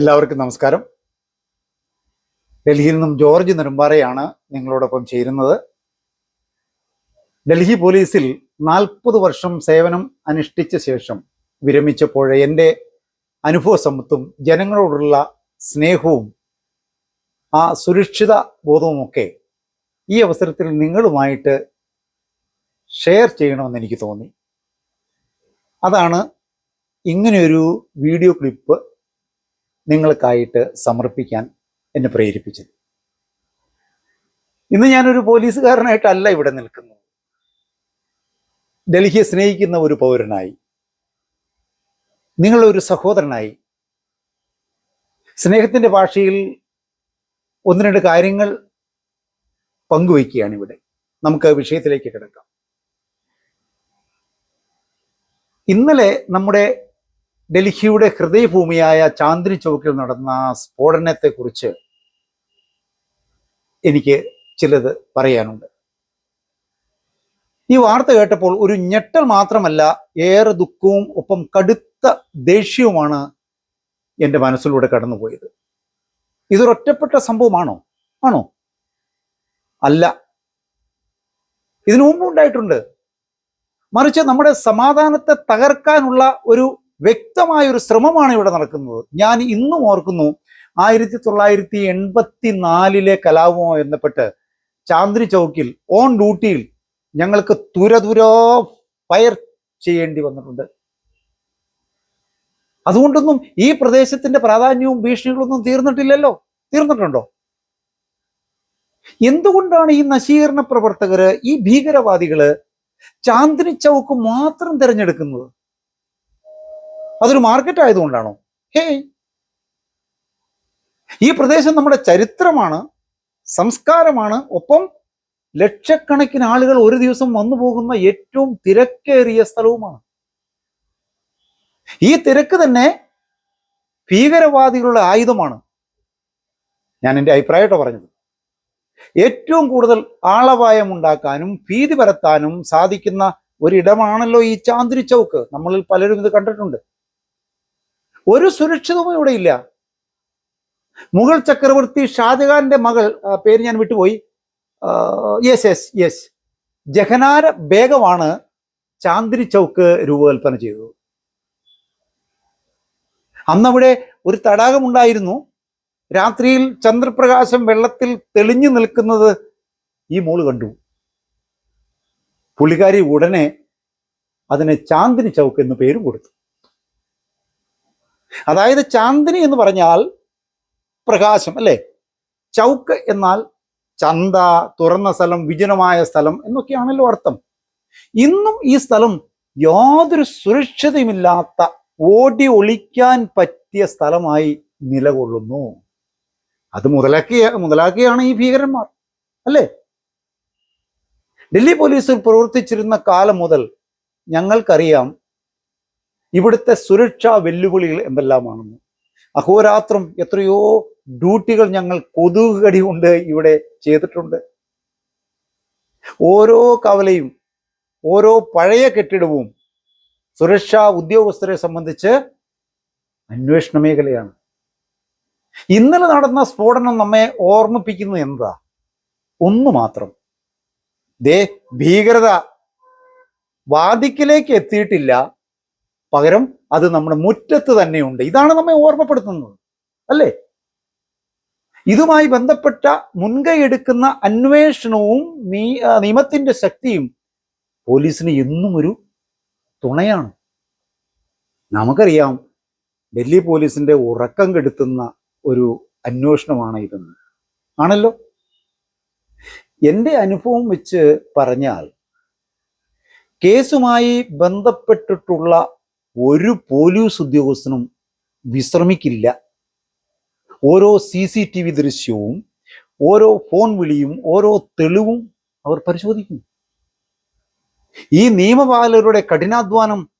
എല്ലാവർക്കും നമസ്കാരം. ഡൽഹിയിൽ നിന്നും ജോർജ് നെടുമ്പാറയാണ് നിങ്ങളോടൊപ്പം ചേരുന്നത്. ഡൽഹി പോലീസിൽ നാൽപ്പത് വർഷം സേവനം അനുഷ്ഠിച്ച ശേഷം വിരമിച്ചപ്പോൾ എന്റെ അനുഭവ സമ്പത്തും ജനങ്ങളോടുള്ള സ്നേഹവും ആ സുരക്ഷിത ബോധവുമൊക്കെ ഈ അവസരത്തിൽ നിങ്ങളുമായിട്ട് ഷെയർ ചെയ്യണമെന്ന് എനിക്ക് തോന്നി. അതാണ് ഇങ്ങനെയൊരു വീഡിയോ ക്ലിപ്പ് നിങ്ങൾക്കായിട്ട് സമർപ്പിക്കാൻ എന്നെ പ്രേരിപ്പിച്ചത്. ഇന്ന് ഞാനൊരു പോലീസുകാരനായിട്ടല്ല ഇവിടെ നിൽക്കുന്നത് ഡൽഹിയെ സ്നേഹിക്കുന്ന ഒരു പൗരനായി. നിങ്ങളൊരു സഹോദരനായി. സ്നേഹത്തിന്റെ ഭാഷയിൽ ഒന്ന് രണ്ട് കാര്യങ്ങൾ പങ്കുവയ്ക്കുകയാണ് ഇവിടെ. നമുക്ക് വിഷയത്തിലേക്ക് കിടക്കാം. ഇന്നലെ നമ്മുടെ ഡൽഹിയുടെ ഹൃദയഭൂമിയായ ചാന്ദിനി ചൗക്കിൽ നടന്ന സ്ഫോടനത്തെക്കുറിച്ച് എനിക്ക് ചിലത് പറയാനുണ്ട്. ഈ വാർത്ത കേട്ടപ്പോൾ ഒരു ഞെട്ടൽ മാത്രമല്ല ഏറെ ദുഃഖവും ഒപ്പം കടുത്ത ദേഷ്യവുമാണ് എന്റെ മനസ്സിലൂടെ കടന്നുപോയത്. ഇതൊരൊറ്റപ്പെട്ട സംഭവമാണോ? ആണോ? അല്ല. ഇതിനു മുമ്പ് ഉണ്ടായിട്ടുണ്ട് മറിച്ച് നമ്മുടെ സമാധാനത്തെ തകർക്കാനുള്ള ഒരു വ്യക്തമായ ഒരു ശ്രമമാണ് ഇവിടെ നടക്കുന്നത്. ഞാൻ ഇന്നും ഓർക്കുന്നു ആയിരത്തി തൊള്ളായിരത്തി എൺപത്തി നാലിലെ കലാപവുമായി ബന്ധപ്പെട്ട് ചാന്ദ്രി ചൗക്കിൽ ഓൺ ഡ്യൂട്ടിയിൽ ഞങ്ങൾക്ക് തുരതുര ഫയർ ചെയ്യേണ്ടി വന്നിട്ടുണ്ട്. അതുകൊണ്ടൊന്നും ഈ പ്രദേശത്തിന്റെ പ്രാധാന്യവും ഭീഷണികളൊന്നും തീർന്നിട്ടില്ലല്ലോ? തീർന്നിട്ടുണ്ടോ? എന്തുകൊണ്ടാണ് ഈ നശീകരണ പ്രവർത്തകര് ഈ ഭീകരവാദികൾ ചാന്ദിനി ചൗക്ക് മാത്രം തിരഞ്ഞെടുക്കുന്നത്? അതൊരു മാർക്കറ്റ് ആയതുകൊണ്ടാണോ? ഹേ. ഈ പ്രദേശം നമ്മുടെ ചരിത്രമാണ് സംസ്കാരമാണ്. ഒപ്പം ലക്ഷക്കണക്കിന് ആളുകൾ ഒരു ദിവസം വന്നു പോകുന്ന ഏറ്റവും തിരക്കേറിയ സ്ഥലവുമാണ്. ഈ തിരക്ക് തന്നെ ഭീകരവാദികളുടെ ആയുധമാണ്. ഞാൻ എന്റെ അഭിപ്രായമായിട്ടോ പറഞ്ഞത്. ഏറ്റവും കൂടുതൽ ആളപായം ഉണ്ടാക്കാനും ഭീതി പരത്താനും സാധിക്കുന്ന ഒരിടമാണല്ലോ ഈ ചാന്തിരി ചൗക്ക് നമ്മളിൽ പലരും ഇത് കണ്ടിട്ടുണ്ട്. ഒരു സുരക്ഷിതവും ഇവിടെ ഇല്ല. മുഗൾ ചക്രവർത്തി ഷാജഹാന്റെ മകൾ പേര് ഞാൻ വിട്ടുപോയി. Yes yes yes. ജഹനാര ബേഗമാണ് ചാന്ദിനി ചൗക്ക് രൂപകൽപ്പന ചെയ്തത്. അന്നവിടെ ഒരു തടാകമുണ്ടായിരുന്നു രാത്രിയിൽ ചന്ദ്രപ്രകാശം വെള്ളത്തിൽ തെളിഞ്ഞു നിൽക്കുന്നത് ഈ മോൾ കണ്ടു. പുള്ളിക്കാരി ഉടനെ അതിന് ചാന്ദിനി ചൗക്ക് എന്ന് പേരും കൊടുത്തു. അതായത് ചാന്ദിനി എന്ന് പറഞ്ഞാൽ പ്രകാശം അല്ലേ? ചൗക്ക് എന്നാൽ ചന്ത തുറന്ന സ്ഥലം വിജനമായ സ്ഥലം എന്നൊക്കെയാണല്ലോ അർത്ഥം. ഇന്നും ഈ സ്ഥലം യാതൊരു സുരക്ഷിതയുമില്ലാത്ത ഓടി ഒളിക്കാൻ പറ്റിയ സ്ഥലമായി നിലകൊള്ളുന്നു. അത് മുതലാക്കിയ മുതലാക്കിയാണ് ഈ ഭീകരന്മാർ അല്ലേ? ഡൽഹി പോലീസിൽ പ്രവർത്തിച്ചിരുന്ന കാലം മുതൽ ഞങ്ങൾക്കറിയാം ഇവിടുത്തെ സുരക്ഷാ വെല്ലുവിളികൾ എന്തെല്ലാമാണെന്ന്. അഹോരാത്രം എത്രയോ ഡ്യൂട്ടികൾ ഞങ്ങൾ കൊതുകടി കൊണ്ട് ഇവിടെ ചെയ്തിട്ടുണ്ട്. ഓരോ കവലയും ഓരോ പഴയ കെട്ടിടവും സുരക്ഷാ ഉദ്യോഗസ്ഥരെ സംബന്ധിച്ച് അന്വേഷണ മേഖലയാണ്. ഇന്നലെ നടന്ന സ്ഫോടനം നമ്മെ ഓർമ്മിപ്പിക്കുന്നത് എന്താ? ഒന്ന് മാത്രം. ദേ ഭീകരത വാദിക്കലേക്ക് എത്തിയിട്ടില്ല. പകരം അത് നമ്മുടെ മുറ്റത്ത് തന്നെയുണ്ട്. ഇതാണ് നമ്മെ ഓർമ്മപ്പെടുത്തുന്നത്. അല്ലേ? ഇതുമായി ബന്ധപ്പെട്ട മുൻകൈ എടുക്കുന്ന അന്വേഷണവും നിയമത്തിന്റെ ശക്തിയും പോലീസിന് എന്നും ഒരു തുണയാണ്. നമുക്കറിയാം ഡൽഹി പോലീസിന്റെ ഉറക്കം കെടുത്തുന്ന ഒരു അന്വേഷണമാണ് ഇതെന്ന്. ആണല്ലോ? എന്റെ അനുഭവം വെച്ച് പറഞ്ഞാൽ കേസുമായി ബന്ധപ്പെട്ടിട്ടുള്ള ഒരു പോലീസ് ഉദ്യോഗസ്ഥനും വിശ്രമിക്കില്ല. ഓരോ സി സി ടി വി ദൃശ്യവും ഓരോ ഫോൺ വിളിയും ഓരോ തെളിവും അവർ പരിശോധിക്കും ഈ നിയമപാലകരുടെ കഠിനാധ്വാനം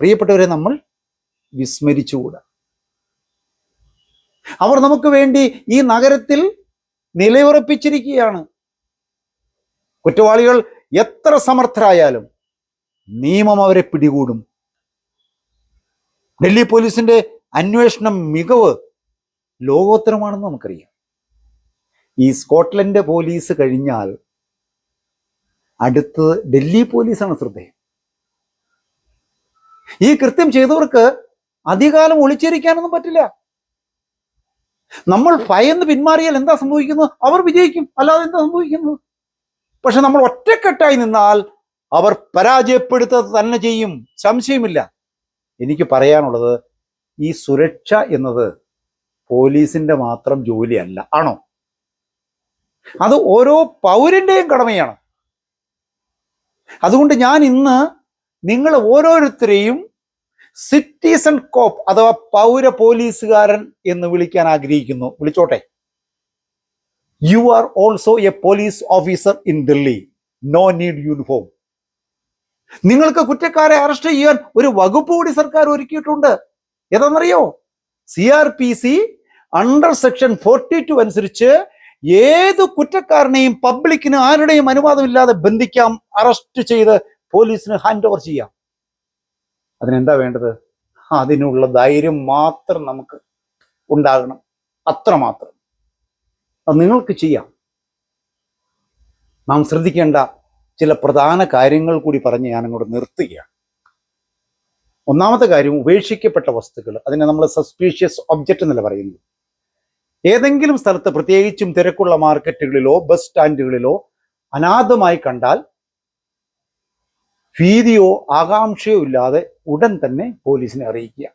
പ്രിയപ്പെട്ടവരെ നമ്മൾ വിസ്മരിച്ചുകൂടാ. അവർ നമുക്ക് വേണ്ടി ഈ നഗരത്തിൽ നിലയുറപ്പിച്ചിരിക്കുകയാണ്. കുറ്റവാളികൾ എത്ര സമർത്ഥരായാലും നിയമം അവരെ പിടികൂടും. ഡൽഹി പോലീസിന്റെ അന്വേഷണം മികവ് ലോകോത്തരമാണെന്ന് നമുക്കറിയാം. ഈ സ്കോട്ട്ലൻഡ് പോലീസ് കഴിഞ്ഞാൽ അടുത്തത് ഡൽഹി പോലീസാണ് ശ്രദ്ധേയം. ഈ കൃത്യം ചെയ്തവർക്ക് അധികാലം ഒളിച്ചിരിക്കാനൊന്നും പറ്റില്ല. നമ്മൾ ഭയന്ന് പിന്മാറിയാൽ എന്താ സംഭവിക്കുന്നത്? അവർ വിജയിക്കും അല്ലാതെ എന്താ സംഭവിക്കുന്നത്? പക്ഷെ നമ്മൾ ഒറ്റക്കെട്ടായി നിന്നാൽ അവർ പരാജയപ്പെടുത്തുക തന്നെ ചെയ്യും. സംശയമില്ല. എനിക്ക് പറയാനുള്ളത് ഈ സുരക്ഷ എന്നത് പോലീസിന്റെ മാത്രം ജോലിയല്ല. ആണോ? അത് ഓരോ പൗരന്റെയും കടമയാണ്. അതുകൊണ്ട് ഞാൻ ഇന്ന് നിങ്ങൾ ഓരോരുത്തരെയും സിറ്റിസൺ കോപ്പ് അഥവാ പൗര പോലീസുകാരൻ എന്ന് വിളിക്കാൻ ആഗ്രഹിക്കുന്നു. വിളിച്ചോട്ടെ. You are also a police officer in Delhi no need uniform നിങ്ങൾക്ക് കുറ്റക്കാരെ അറസ്റ്റ് ചെയ്യാൻ ഒരു വകുപ്പ് കൂടി സർക്കാർ ഒരുക്കിയിട്ടുണ്ട്. ഏതാണെന്നറിയോ? C R P C under section forty two അനുസരിച്ച് ഏത് കുറ്റക്കാരനെയും പബ്ലിക്കിന് ആരുടെയും അനുവാദമില്ലാതെ ബന്ധിക്കാം അറസ്റ്റ് ചെയ്ത് പോലീസിന് ഹാൻഡ് ഓവർ ചെയ്യാം. അതിനെന്താ വേണ്ടത്? അതിനുള്ള ധൈര്യം മാത്രം നമുക്ക് ഉണ്ടാകണം. അത്രമാത്രം അത് നിങ്ങൾക്ക് ചെയ്യാം. നാം ശ്രദ്ധിക്കേണ്ട ചില പ്രധാന കാര്യങ്ങൾ കൂടി പറഞ്ഞ് ഞാൻ അങ്ങോട്ട് നിർത്തുകയാണ്. ഒന്നാമത്തെ കാര്യം ഉപേക്ഷിക്കപ്പെട്ട വസ്തുക്കൾ. അതിനെ നമ്മൾ സസ്പീഷ്യസ് ഒബ്ജക്റ്റ് എന്നല്ല പറയുന്നത്? ഏതെങ്കിലും സ്ഥലത്ത് പ്രത്യേകിച്ചും തിരക്കുള്ള മാർക്കറ്റുകളിലോ ബസ് സ്റ്റാൻഡുകളിലോ അനാഥമായി കണ്ടാൽ ഭീതിയോ ആകാംക്ഷയോ ഇല്ലാതെ ഉടൻ തന്നെ പോലീസിനെ അറിയിക്കുക.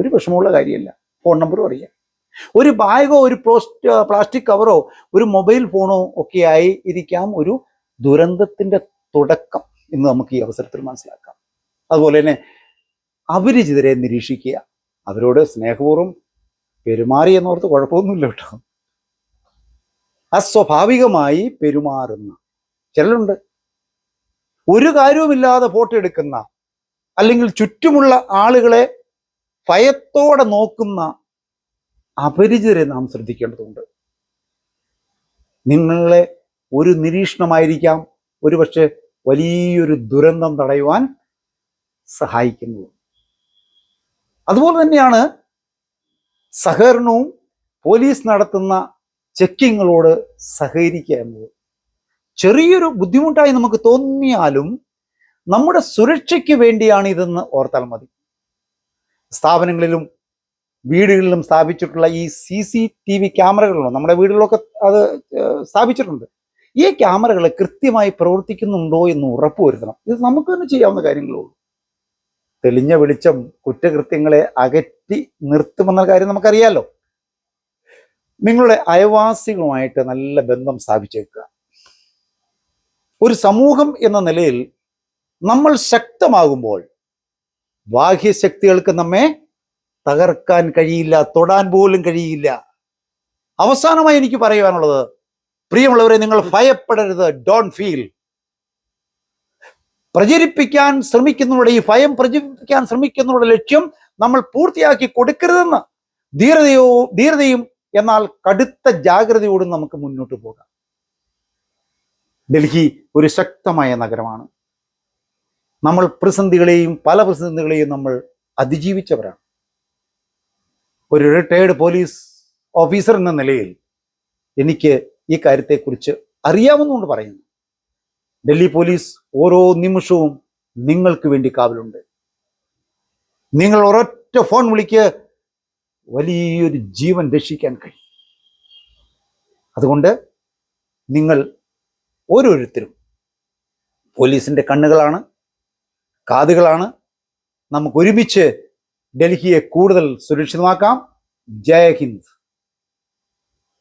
ഒരു വിഷമമുള്ള കാര്യമല്ല. ഫോൺ നമ്പറും അറിയാം. ഒരു ബാഗോ ഒരു പ്ലോസ്റ്റ് പ്ലാസ്റ്റിക് കവറോ ഒരു മൊബൈൽ ഫോണോ ഒക്കെയായി ഇരിക്കാം ഒരു ദുരന്തത്തിന്റെ തുടക്കം എന്ന് നമുക്ക് ഈ അവസരത്തിൽ മനസ്സിലാക്കാം. അതുപോലെ തന്നെ അപരിചിതരെ നിരീക്ഷിക്കുക. അവരോട് സ്നേഹപൂർവം പെരുമാറി എന്നോർത്ത് കുഴപ്പമൊന്നുമില്ല കേട്ടോ. അസ്വാഭാവികമായി പെരുമാറുന്ന ചിലരുണ്ട്. ഒരു കാര്യവുമില്ലാതെ ഫോട്ടോ എടുക്കുന്ന അല്ലെങ്കിൽ ചുറ്റുമുള്ള ആളുകളെ ഭയത്തോടെ നോക്കുന്ന അപരിചിതരെ നാം ശ്രദ്ധിക്കേണ്ടതുണ്ട്. നിങ്ങളെ ഒരു നിരീക്ഷണമായിരിക്കാം. ഒരുപക്ഷെ വലിയൊരു ദുരന്തം തടയുവാൻ സഹായിക്കുന്നത് അതുപോലെ തന്നെയാണ് സഹകരണവും പോലീസ് നടത്തുന്ന ചെക്കിങ്ങുകളോട് സഹകരിക്കുക എന്നത്. ചെറിയൊരു ബുദ്ധിമുട്ടായി നമുക്ക് തോന്നിയാലും നമ്മുടെ സുരക്ഷയ്ക്ക് വേണ്ടിയാണ് ഇതെന്ന് ഓർത്താൽ മതി. സ്ഥാപനങ്ങളിലും വീടുകളിലും സ്ഥാപിച്ചിട്ടുള്ള ഈ സി സി ടി വി ക്യാമറകളുണ്ട് നമ്മുടെ വീടുകളിലൊക്കെ അത് സ്ഥാപിച്ചിട്ടുണ്ട്. ഈ ക്യാമറകൾ കൃത്യമായി പ്രവർത്തിക്കുന്നുണ്ടോ എന്ന് ഉറപ്പുവരുത്തണം ഇത് നമുക്ക് തന്നെ ചെയ്യാവുന്ന കാര്യങ്ങളേ ഉള്ളൂ. തെളിഞ്ഞ വെളിച്ചം കുറ്റകൃത്യങ്ങളെ അകറ്റി നിർത്തുമെന്ന കാര്യം നമുക്കറിയാലോ. നിങ്ങളുടെ അയവാസികളുമായിട്ട് നല്ല ബന്ധം സ്ഥാപിച്ചേക്കുക. ഒരു സമൂഹം എന്ന നിലയിൽ നമ്മൾ ശക്തമാകുമ്പോൾ ബാഹ്യശക്തികൾക്ക് നമ്മെ തകർക്കാൻ കഴിയില്ല തൊടാൻ പോലും കഴിയില്ല. അവസാനമായി എനിക്ക് പറയുവാനുള്ളത് പ്രിയമുള്ളവരെ നിങ്ങൾ ഭയപ്പെടരുത്. ഡോൺ ഫീൽ പ്രചരിപ്പിക്കാൻ ശ്രമിക്കുന്നവരുടെ ഈ ഭയം പ്രചരിപ്പിക്കാൻ ശ്രമിക്കുന്നവരുടെ ലക്ഷ്യം നമ്മൾ പൂർത്തിയാക്കി കൊടുക്കരുതെന്ന് ധീരതയോ ധീരതയും എന്നാൽ കടുത്ത ജാഗ്രതയോടും നമുക്ക് മുന്നോട്ട് പോകാം. ഡൽഹി ഒരു ശക്തമായ നഗരമാണ്. നമ്മൾ പ്രതിസന്ധികളെയും പല പ്രതിസന്ധികളെയും നമ്മൾ അതിജീവിച്ചവരാണ്. ഒരു റിട്ടയേർഡ് പോലീസ് ഓഫീസർ എന്ന നിലയിൽ എനിക്ക് ഈ കാര്യത്തെക്കുറിച്ച് അറിയാമെന്നുകൊണ്ട് പറയുന്നു. ഡൽഹി പോലീസ് ഓരോ നിമിഷവും നിങ്ങൾക്ക് വേണ്ടി കാവലുണ്ട്. നിങ്ങൾ ഒരൊറ്റ ഫോൺ വിളിക്ക് വലിയൊരു ജീവൻ രക്ഷിക്കാൻ കഴിയും. അതുകൊണ്ട് നിങ്ങൾ ഓരോരുത്തരും പോലീസിന്റെ കണ്ണുകളാണ് കാതുകളാണ്. നമുക്ക് ഒരുമിച്ച് ഡൽഹിയെ കൂടുതൽ സുരക്ഷിതമാക്കാം. ജയ ഹിന്ദ്.